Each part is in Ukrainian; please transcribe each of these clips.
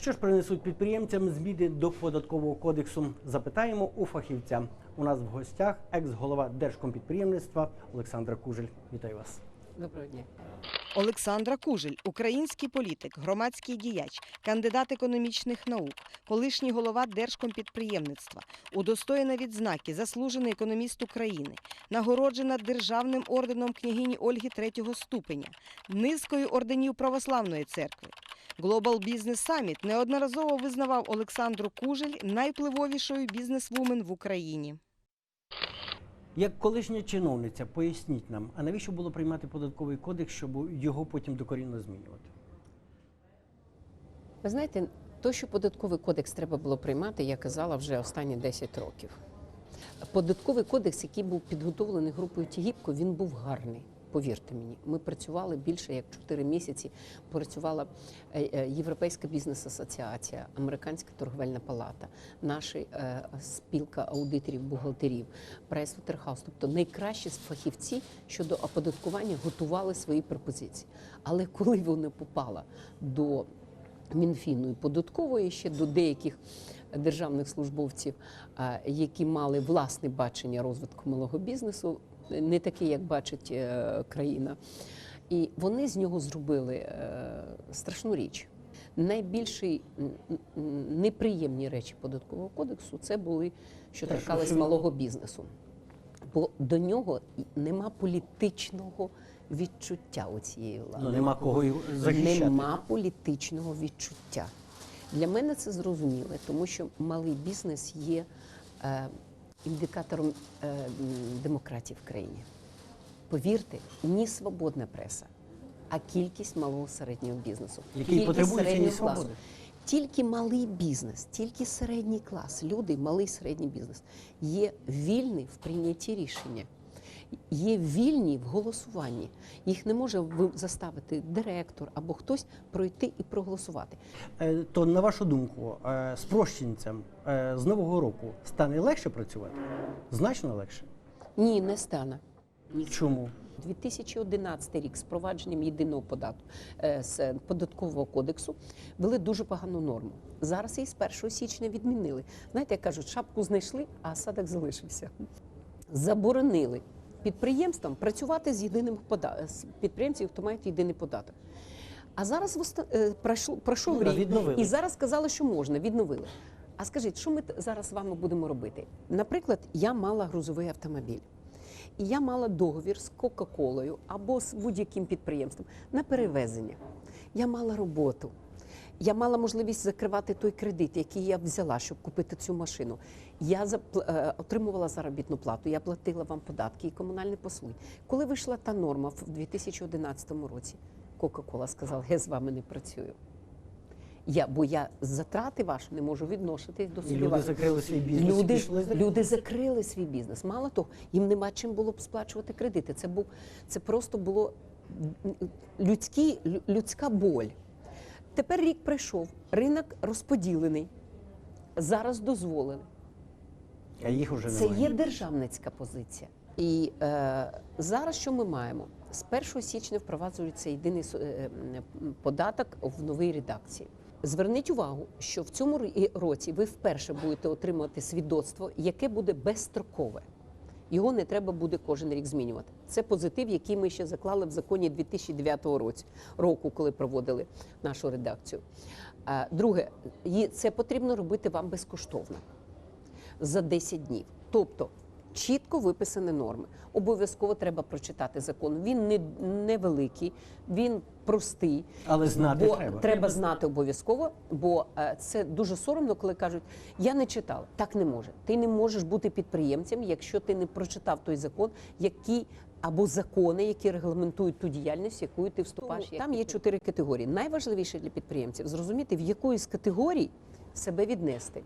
Що ж принесуть підприємцям зміни до податкового кодексу? Запитаємо у фахівця. У нас в гостях екс-голова Держкомпідприємництва Олександра Кужель. Вітаю вас. Доброго дня. Олександра Кужель, український політик, громадський діяч, кандидат економічних наук, колишній голова Держкомпідприємництва, удостоєна відзнаки заслужений економіст України, нагороджена державним орденом княгині Ольги третього ступеня, низкою орденів Православної церкви. Global Business Summit неодноразово визнавав Олександру Кужель найвпливовішою бізнесвумен в Україні. Як колишня чиновниця, поясніть нам, а навіщо було приймати податковий кодекс, щоб його потім докорінно змінювати? Ви знаєте, то, що податковий кодекс треба було приймати, я казала вже останні 10 років. Податковий кодекс, який був підготовлений групою Тігіпко, він був гарний. Повірте мені, ми працювали більше як 4 місяці. Працювала е, е, Європейська бізнес-асоціація, Американська торговельна палата, наша е, спілка аудиторів, бухгалтерів, Прайсвотерхаус. Тобто найкращі фахівці щодо оподаткування готували свої пропозиції. Але коли вона попала до Мінфіну і податкової ще до деяких державних службовців, які мали власне бачення розвитку малого бізнесу, не таке, як бачить е, країна. І вони з нього зробили е, страшну річ. Найбільші неприємні речі податкового кодексу це були, що торкались малого бізнесу. Бо до нього нема політичного відчуття у цієї влади. Ну нема кого захищати. Нема політичного відчуття. Для мене це зрозуміло, тому що малий бізнес є е, індикатором е, демократії в країні. Повірте, ні свободна преса, а кількість малого середнього бізнесу. Який потребує цієї свободи. Тільки малий бізнес, тільки середній клас, люди, малий середній бізнес є вільний в прийнятті рішення, є вільні в голосуванні. Їх не може ви- заставити директор або хтось пройти і проголосувати. Е, То на вашу думку, е, спрощенцям е, з нового року стане легше працювати? Значно легше. Ні, не стане. Чому? 2011 рік з впровадженням єдиного податку з податкового кодексу ввели дуже погану норму. Зараз її з 1 січня відмінили. Знаєте, як кажуть, шапку знайшли, а осадок залишився. Заборонили підприємствам працювати з єдиним податком підприємців, хто мають єдиний податок. А зараз воста- е, пройшов Ну, рік відновили. і зараз сказали, що можна, відновили. А скажіть, що ми зараз з вами будемо робити? Наприклад, я мала грузовий автомобіль. І я мала договір з Кока-Колою або з будь-яким підприємством на перевезення. Я мала роботу. Я мала можливість закривати той кредит, який я взяла, щоб купити цю машину. Я е, отримувала заробітну плату, я платила вам податки і комунальні послуги. Коли вийшла та норма в 2011 році, Кока-Кола сказала, я з вами не працюю. Я, бо я затрати ваші не можу відносити до собі. люди закрили свій бізнес. Люди, пішли люди закрили свій бізнес. Мало того, їм нема чим було б сплачувати кредити. Це був це просто було людські, лю- людська боль. Тепер рік пройшов, ринок розподілений. Зараз дозволений. А їх вже Це немає. є державницька позиція. І е, зараз що ми маємо? З 1 січня впроваджується єдиний е, податок в новій редакції. Зверніть увагу, що в цьому році ви вперше будете отримувати свідоцтво, яке буде безстрокове. Його не треба буде кожен рік змінювати. Це позитив, який ми ще заклали в законі 2009 році, року, коли проводили нашу редакцію. Друге, це потрібно робити вам безкоштовно за 10 днів. Тобто чітко виписані норми. Обов'язково треба прочитати закон. Він не невеликий, він простий. Але знати бо треба. треба знати обов'язково, бо е, це дуже соромно, коли кажуть, я не читала. Так не може. Ти не можеш бути підприємцем, якщо ти не прочитав той закон, який. Або закони, які регламентують ту діяльність, якою ти вступаєш. Там є чотири категорії. Найважливіше для підприємців зрозуміти, в якої з категорій себе віднести.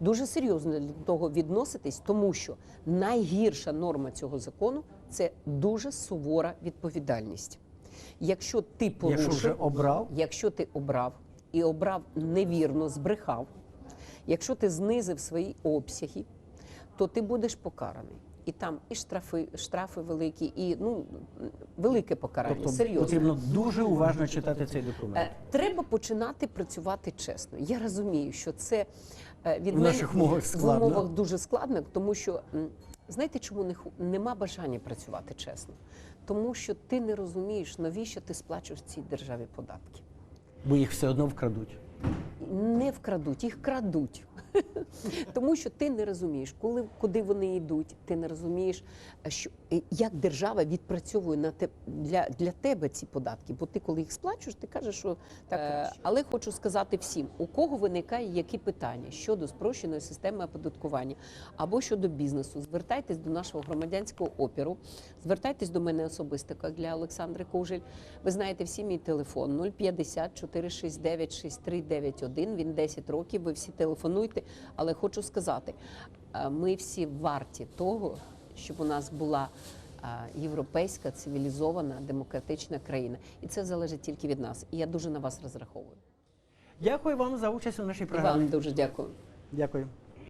Дуже серйозно для того відноситись, тому що найгірша норма цього закону це дуже сувора відповідальність. Якщо ти порушив, Якщо вже обрав, Якщо ти обрав і обрав невірно, збрехав, якщо ти знизив свої обсяги, то ти будеш покараний. І там і штрафи, штрафи великі, і ну велике покарання. Тобто серйозне. потрібно дуже уважно читати цей документ. Е, Треба починати працювати чесно. Я розумію, що це е, від В мене наших умовах в складно. умовах дуже складно, тому що знаєте, чому не нема бажання працювати чесно? Тому що ти не розумієш, навіщо ти сплачуєш цій державі податки. Бо їх все одно вкрадуть. Не вкрадуть, їх крадуть. Тому що ти не розумієш, коли куди вони йдуть, ти не розумієш, що як держава відпрацьовує на те для, для тебе ці податки. Бо ти, коли їх сплачуєш, ти кажеш, що так. Е, але хочу сказати всім, у кого виникає які питання щодо спрощеної системи оподаткування або щодо бізнесу, звертайтесь до нашого громадянського опіру, звертайтесь до мене особисто, як для Олександри Кужель. Ви знаєте всі мій телефон 050 469 6391. Він 10 років. Ви всі телефонуйте. Але хочу сказати, е, ми всі варті того, щоб у нас була е, європейська цивілізована демократична країна, і це залежить тільки від нас. І я дуже на вас розраховую. Дякую вам за участь у нашій І програмі. вам дуже дякую. Дякую.